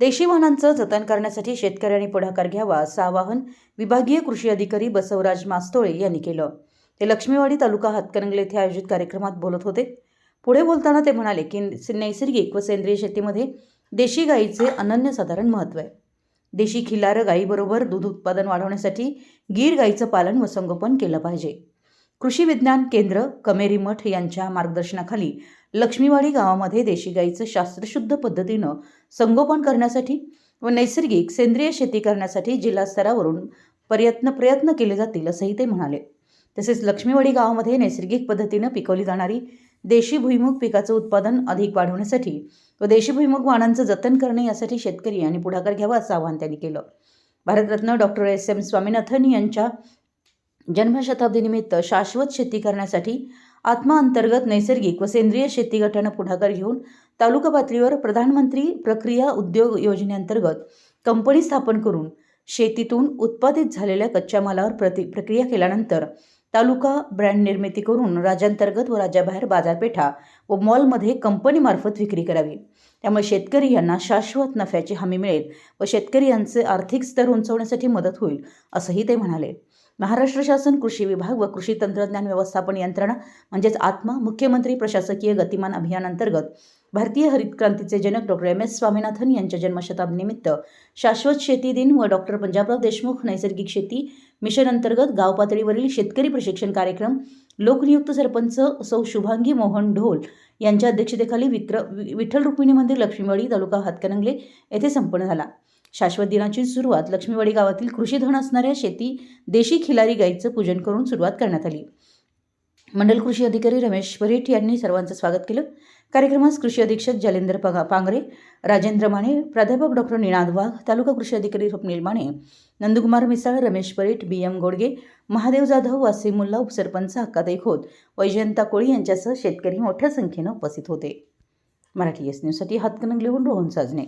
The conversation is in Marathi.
देशी वाहनांचं जतन करण्यासाठी शेतकऱ्यांनी पुढाकार घ्यावा असं आवाहन विभागीय कृषी अधिकारी बसवराज मास्तोळे यांनी केलं. ते लक्ष्मीवाडी तालुका हातकणंगले येथे आयोजित कार्यक्रमात बोलत होते. पुढे बोलताना ते म्हणाले की नैसर्गिक व सेंद्रिय शेतीमध्ये देशी गाईचे अनन्यसाधारण महत्त्व आहे. देशी खिलारं गायीबरोबर दूध उत्पादन वाढवण्यासाठी गीर गाईचं पालन व संगोपन केलं पाहिजे. कृषी विज्ञान केंद्र कमेरी मठ यांच्या मार्गदर्शनाखाली लक्ष्मीवाडी गावामध्ये देशी गाईचं शास्त्रशुद्ध पद्धतीनं संगोपन करण्यासाठी व नैसर्गिक सेंद्रिय शेती करण्यासाठी जिल्हा स्तरावरून प्रयत्न प्रयत्न केले जातील असंही ते म्हणाले. तसेच लक्ष्मीवाडी गावामध्ये नैसर्गिक पद्धतीनं पिकवली जाणारी देशी भुईमुग पिकाचं उत्पादन अधिक वाढवण्यासाठी व देशी भुईमुग वाणांचं जतन करणे यासाठी शेतकरी यांनी पुढाकार घ्यावा असं आवाहन त्यांनी केलं. Bharat Ratna doctor S. M. Swaminathan यांच्या जन्मशताब्दीनिमित्त शाश्वत शेती करण्यासाठी आत्मा अंतर्गत नैसर्गिक व सेंद्रिय शेती गटानं पुढाकार घेऊन तालुका पातळीवर प्रधानमंत्री प्रक्रिया उद्योग योजनेअंतर्गत कंपनी स्थापन करून शेतीतून उत्पादित झालेल्या कच्च्या मालावर प्रति प्रक्रिया केल्यानंतर तालुका ब्रँड निर्मिती करून राज्यांतर्गत व राज्याबाहेर बाजारपेठा व मॉलमध्ये कंपनीमार्फत विक्री करावी. त्यामुळे शेतकरी यांना शाश्वत नफ्याची हमी मिळेल व शेतकरी यांचे आर्थिक स्तर उंचवण्यासाठी मदत होईल असंही ते म्हणाले. महाराष्ट्र शासन कृषी विभाग व कृषी तंत्रज्ञान व्यवस्थापन यंत्रणा म्हणजेच आत्मा मुख्यमंत्री प्रशासकीय गतिमान अभियानांतर्गत भारतीय हरित क्रांतीचे जनक डॉक्टर एम एस स्वामीनाथन यांच्या जन्मशताब्दीनिमित्त शाश्वत शेती दिन व डॉक्टर पंजाबराव देशमुख नैसर्गिक शेती मिशन अंतर्गत गाव पातळीवरील शेतकरी प्रशिक्षण कार्यक्रम लोकनियुक्त सरपंच सौ शुभांगी मोहन ढोल यांच्या अध्यक्षतेखाली विक्र वि- विठ्ठल रुक्मिणी मंदिर लक्ष्मीवाडी तालुका हातकणंगले येथे संपन्न झाला. शाश्वत दिनाची सुरुवात लक्ष्मीवाडी गावातील कृषी धन असणाऱ्या शेती देशी खिलारी गाईचं पूजन करून सुरुवात करण्यात आली. मंडल कृषी अधिकारी रमेश परीठ यांनी सर्वांचं स्वागत केलं. कार्यक्रमास कृषी अधीक्षक जालेंद्र पगा पांगरे राजेंद्र माने प्राध्यापक डॉक्टर निनाद वाघ तालुका कृषी अधिकारी स्वप्नील माने नंदकुमार मिसाळ रमेश परीठ बी एम गोडगे महादेव जाधव वासिम मुल्ला उपसरपंच हक्काताई खोत वैजयंता कोळी यांच्यासह शेतकरी मोठ्या संख्येनं उपस्थित होते. मराठी एस न्यूजसाठी हातकणंगलेहून रोहन साजणे